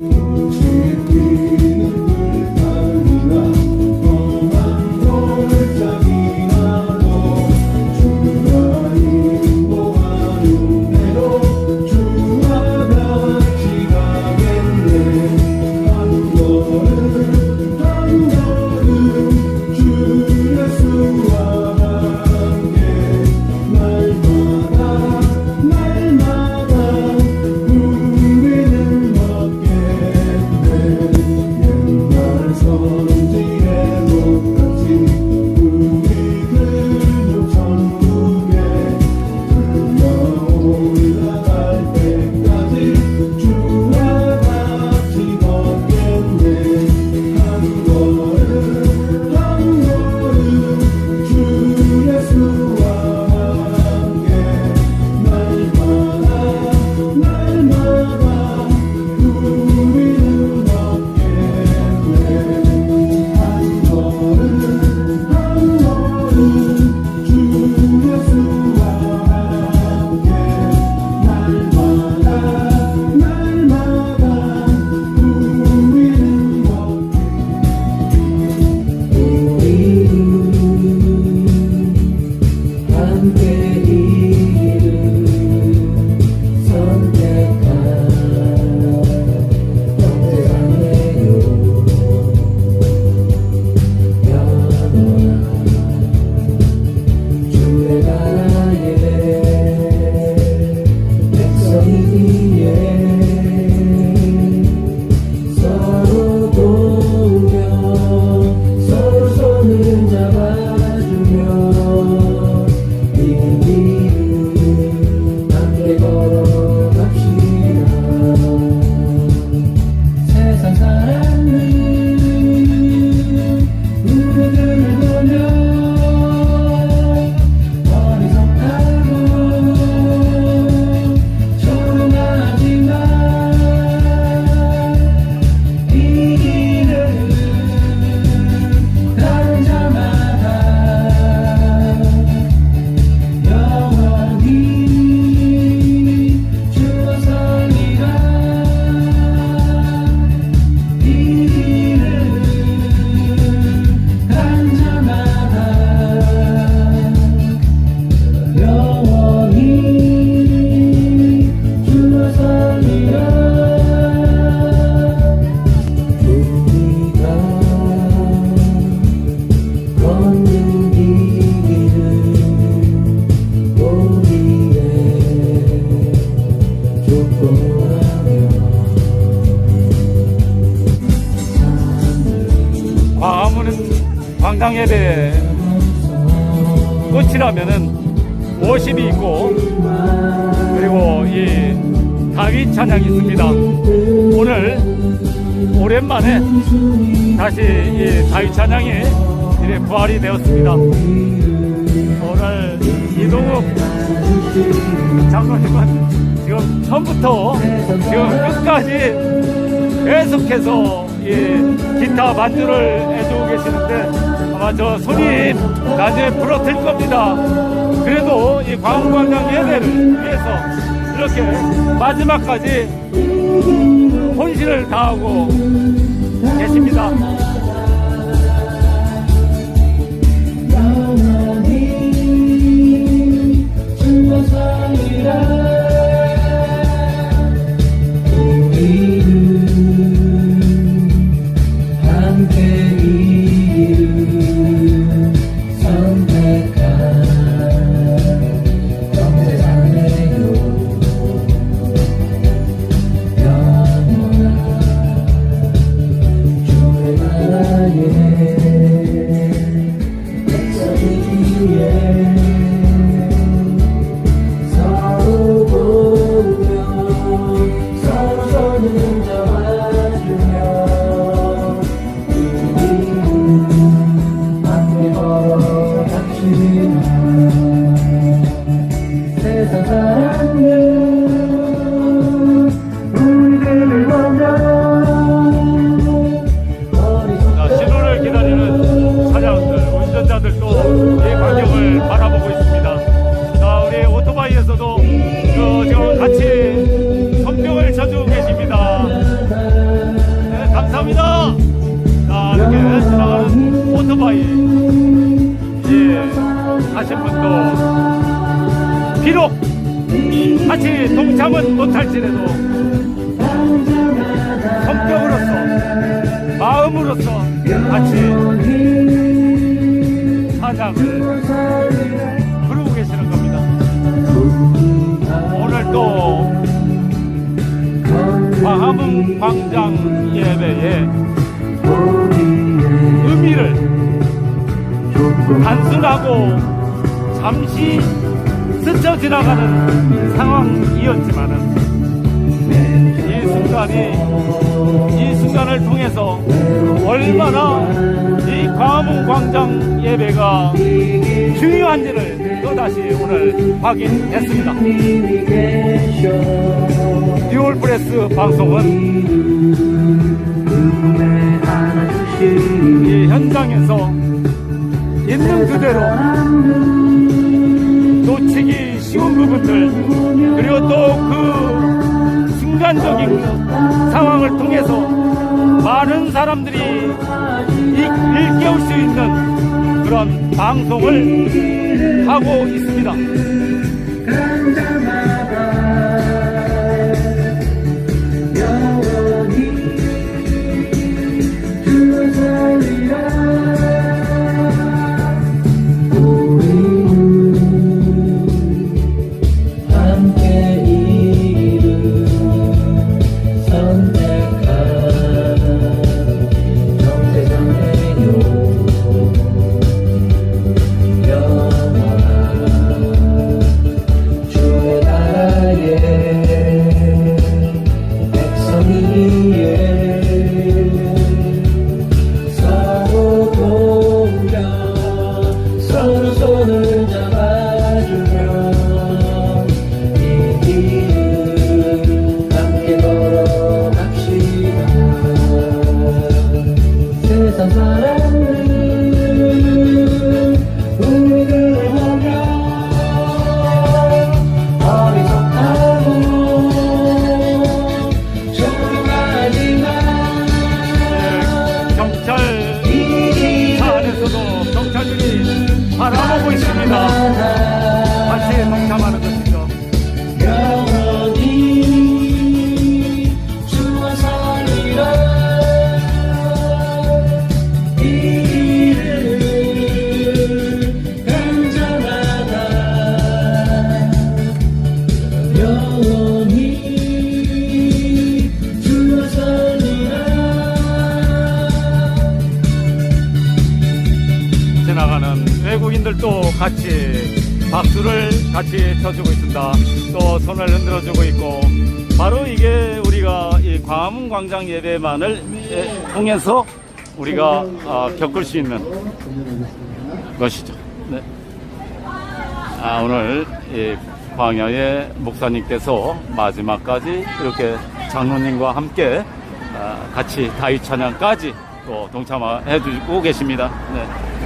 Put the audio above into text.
함 관광 예배 끝이라면은 모심이 있고 그리고 이 다윗 찬양이 있습니다. 오늘 오랜만에 다시 이 다윗 찬양이 이렇게 부활이 되었습니다. 오늘 이동욱 장로님은 지금 처음부터 지금 끝까지 계속해서 이 기타 반주를 해주고 계시는데 아마 저 손이 나중에 부러뜨릴 겁니다. 그래도 이 광관장 예배를 위해서 이렇게 마지막까지 혼신을 다하고 계십니다. you. 비록 같이 동참은 못할지라도 성격으로서 마음으로서 같이 사장을 부르고 계시는 겁니다. 오늘 또 광화문 광장 예배의 의미를 단순하고 잠시 스쳐 지나가는 상황이었지만은 이 순간이 이 순간을 통해서 얼마나 이 광화문 광장 예배가 중요한지를 또다시 오늘 확인했습니다. 듀얼프레스 방송은 이 현장에서 있는 그대로 놓치기 쉬운 부분들 그리고 또 그 순간적인 상황을 통해서 많은 사람들이 일- 일깨울 수 있는 그런 방송을 하고 있습니다. 바라보고 있습니다. 같이 동참하는 외국인들도 같이 박수를 같이 쳐주고 있습니다. 또 손을 흔들어주고 있고 바로 이게 우리가 이 광화문 광장 예배만을 예, 통해서 우리가 아, 겪을 수 있는 것이죠. 네. 아, 오늘 이 광야의 목사님께서 마지막까지 이렇게 장로님과 함께 아, 같이 다윗 찬양까지 또 동참해 주고 계십니다. 네.